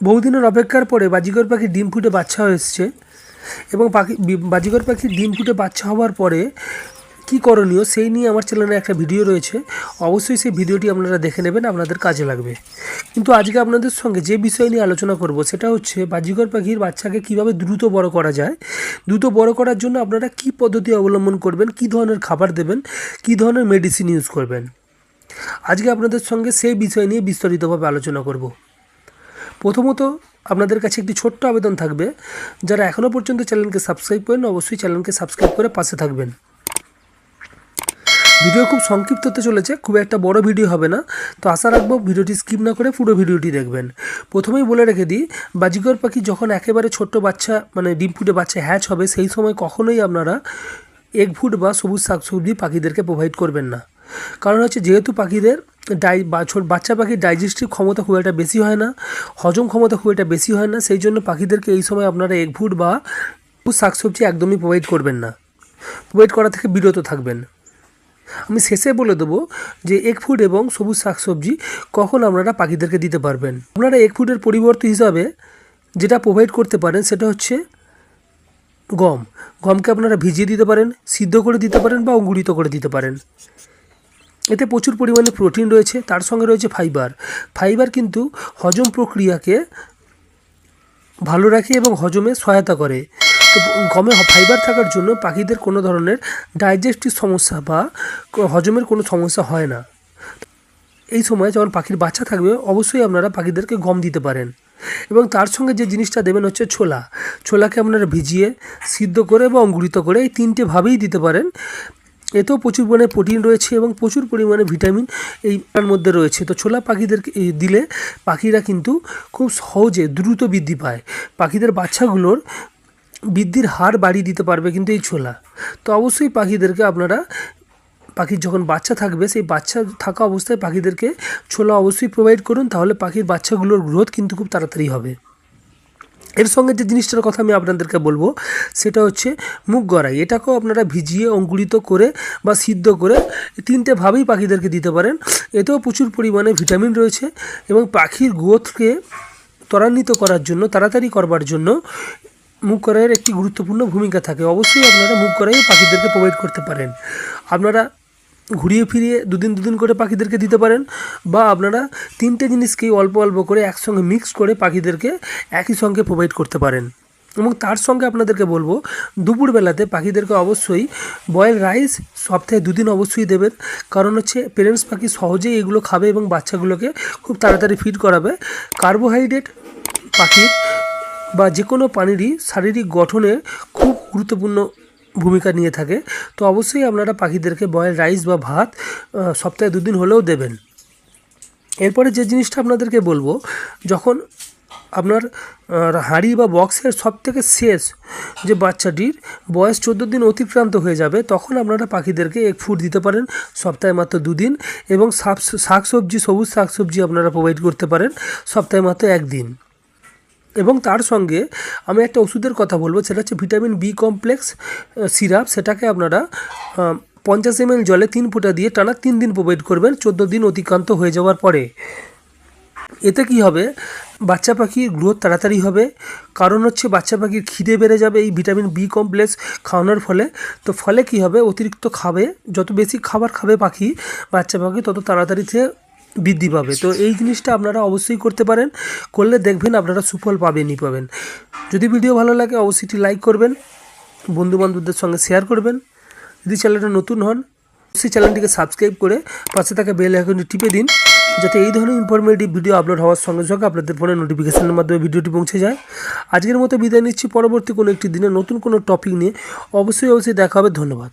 বহুদিনের অপেক্ষার পরে বাজিকর পাখির ডিম ফুটে বাচ্চা এসছে এবং পাখি বাজিকর পাখির ডিম ফুটে বাচ্চা হওয়ার পরে কী করণীয় সেই নিয়ে আমার চ্যানেলে একটা ভিডিও রয়েছে। অবশ্যই সেই ভিডিওটি আপনারা দেখে নেবেন, আপনাদের কাজে লাগবে। কিন্তু আজকে আপনাদের সঙ্গে যে বিষয় নিয়ে আলোচনা করব সেটা হচ্ছে বাজিকর পাখির বাচ্চাকে কীভাবে দ্রুত বড় করা যায়, দ্রুত বড় করার জন্য আপনারা কি পদ্ধতি অবলম্বন করবেন, কি ধরনের খাবার দেবেন, কি ধরনের মেডিসিন ইউজ করবেন। আজকে আপনাদের সঙ্গে সেই বিষয় নিয়ে বিস্তারিতভাবে আলোচনা করব। প্রথমত আপনাদের কাছে একটি ছোট্ট আবেদন থাকবে। যারা এখনও পর্যন্ত চ্যানেলকে সাবস্ক্রাইব করেন, অবশ্যই চ্যানেলকে সাবস্ক্রাইব করে পাশে থাকবেন। ভিডিও খুব সংক্ষিপ্ত হতে চলেছে, খুব একটা বড় ভিডিও হবে না। তো আশা রাখব ভিডিওটি স্কিপ না করে পুরো ভিডিওটি দেখবেন। প্রথমেই বলে রেখে দিই বাজিকর পাখি যখন একেবারে ছোট্ট বাচ্চা মানে ডিম ফুটে বাচ্চা হ্যাচ হবে, সেই সময় কখনোই আপনারা এগ ফুট বা সবুজ শাকসবজি পাখিদেরকে প্রোভাইড করবেন না। কারণ হচ্ছে যেহেতু পাখিদের ডাই ছোট- বাচ্চা পাখির ডাইজেস্টিভ ক্ষমতা খুব একটা বেশি হয় না, হজম ক্ষমতা খুব একটা বেশি হয় না, সেই জন্য পাখিদেরকে এই সময় আপনারা এগ ফুড বা সবুজ শাকসবজি একদমই প্রোভাইড করবেন না। প্রোভাইড করা থেকে বিরত থাকবেন। আমি শেষে বলে দেবো যে এগ ফুড এবং সবুজ শাকসবজি কখন আপনারা পাখিদেরকে দিতে পারবেন। আপনারা এগ ফুডের পরিবর্তে হিসাবে যেটা প্রোভাইড করতে পারেন সেটা হচ্ছে গম। গমকে আপনারা ভিজিয়ে দিতে পারেন, সিদ্ধ করে দিতে পারেন বা অঙ্কুরিত করে দিতে পারেন। এতে প্রচুর পরিমাণে প্রোটিন রয়েছে, তার সঙ্গে রয়েছে ফাইবার। ফাইবার কিন্তু হজম প্রক্রিয়াকে ভালো রাখে এবং হজমে সহায়তা করে। তো গমে ফাইবার থাকার জন্য পাখিদের কোনো ধরনের ডাইজেস্টিভ সমস্যা বা হজমের কোনো সমস্যা হয় না। এই সময় যখন পাখির বাচ্চা থাকবে, অবশ্যই আপনারা পাখিদেরকে গম দিতে পারেন। এবং তার সঙ্গে যে জিনিসটা দেবেন হচ্ছে ছোলা। ছোলাকে আপনারা ভিজিয়ে সিদ্ধ করে বা অঙ্কুরিত করে এই তিনটে ভাবেই দিতে পারেন। এতেও প্রচুর পরিমাণে প্রোটিন রয়েছে এবং প্রচুর পরিমাণে ভিটামিন এইটার মধ্যে রয়েছে। তো ছোলা পাখিদেরকে দিলে পাখিরা কিন্তু খুব সহজে দ্রুত বৃদ্ধি পায়। পাখিদের বাচ্চাগুলোর বৃদ্ধির হার বাড়িয়ে দিতে পারবে কিন্তু এই ছোলা। তো অবশ্যই পাখিদেরকে আপনারা পাখির যখন বাচ্চা থাকবে, সেই বাচ্চা থাকা অবস্থায় পাখিদেরকে ছোলা অবশ্যই প্রোভাইড করুন, তাহলে পাখির বাচ্চাগুলোর গ্রোথ কিন্তু খুব তাড়াতাড়ি হবে। এর সঙ্গে যে জিনিসটার কথা আমি আপনাদেরকে বলব, সেটা হচ্ছে মুগ গড়াই এটাকেও আপনারা ভিজিয়ে অঙ্কুরিত করে বা সিদ্ধ করে তিনটে ভাবেই পাখিদেরকে দিতে পারেন। এতেও প্রচুর পরিমাণে ভিটামিন রয়েছে এবং পাখির গ্রোথকে ত্বরান্বিত করার জন্য, তাড়াতাড়ি করবার জন্য মুগ কড়াইয়ের একটি গুরুত্বপূর্ণ ভূমিকা থাকে। অবশ্যই আপনারা মুগ কড়াইয়ে পাখিদেরকে প্রোভাইড করতে পারেন। আপনারা ঘুরিয়ে ফিরিয়ে দুদিন দুদিন করে পাখিদেরকে দিতে পারেন বা আপনারা তিনটে জিনিসকেই অল্প অল্প করে একসঙ্গে মিক্স করে পাখিদেরকে একই সঙ্গে প্রোভাইড করতে পারেন। এবং তার সঙ্গে আপনাদেরকে বলব, দুপুরবেলাতে পাখিদেরকে অবশ্যই বয়েল রাইস সপ্তাহে দুদিন অবশ্যই দেবেন। কারণ হচ্ছে পেরেন্টস পাখি সহজেই এগুলো খাবে এবং বাচ্চাগুলোকে খুব তাড়াতাড়ি ফিড করাবে। কার্বোহাইড্রেট পাখির বা যে কোনো প্রাণীরই শারীরিক গঠনে খুব গুরুত্বপূর্ণ ভূমিকা নিয়ে থাকে, তো অবশ্যই আপনারা পাখিদেরকে বয়েল রাইস বা ভাত সপ্তাহে দুদিন হলেও দেবেন। এরপরে যে জিনিসটা আপনাদেরকে বলব, যখন আপনার হাঁড়ি বা বক্সের সব থেকে শেষ যে বাচ্চাটির বয়স চোদ্দ দিন অতিক্রান্ত হয়ে যাবে, তখন আপনারা পাখিদেরকে এক ফুড দিতে পারেন, সপ্তাহে মাত্র দুদিন, এবং শাক শাকসবজি, সবুজ শাকসবজি আপনারা প্রোভাইড করতে পারেন, সপ্তাহে মাত্র একদিন। এবং তার সঙ্গে আমি একটা ওষুধের কথা বলব, সেটা হচ্ছে ভিটামিন বি কমপ্লেক্স সিরাপ, সেটাকে আপনারা পঞ্চাশ এম জলে তিন ফুটা দিয়ে টানা তিন দিন প্রোভাইড করবেন, চোদ্দ দিন অতিক্রান্ত হয়ে যাওয়ার পরে। এতে কি হবে? বাচ্চা পাখির গ্রোথ তাড়াতাড়ি হবে। কারণ হচ্ছে বাচ্চা পাখির খিদে বেড়ে যাবে এই ভিটামিন বি কমপ্লেক্স খাওয়ানোর ফলে। তো ফলে কি হবে? অতিরিক্ত খাবে, যত বেশি খাবার খাবে পাখি, বাচ্চা পাখি, তত তাড়াতাড়িতে বৃদ্ধি পাবে। তো এই জিনিসটা আপনারা অবশ্যই করতে পারেন। করলে দেখবেন আপনারা সুফল পাবেনই পাবেন। যদি ভিডিও ভালো লাগে, অবশ্যই লাইক করবেন। বন্ধু বান্ধবদের সঙ্গে শেয়ার করবেন। যদি চ্যানেলটা নতুন হন সেই চ্যানেলটিকে সাবস্ক্রাইব করে পাশে থাকা বেল আইকনটি টিপে দিন, যাতে এই ধরনের ইনফরমেটিভ ভিডিও আপলোড হওয়ার সঙ্গে সঙ্গে আপনাদের ফোনে নোটিফিকেশনের মাধ্যমে ভিডিওটি পৌঁছে যায়। আজকের মতো বিদায় নিচ্ছি। পরবর্তী কোনো একটি দিনে নতুন কোনো টপিক নিয়ে। অবশ্যই অবশ্যই দেখা হবে। ধন্যবাদ।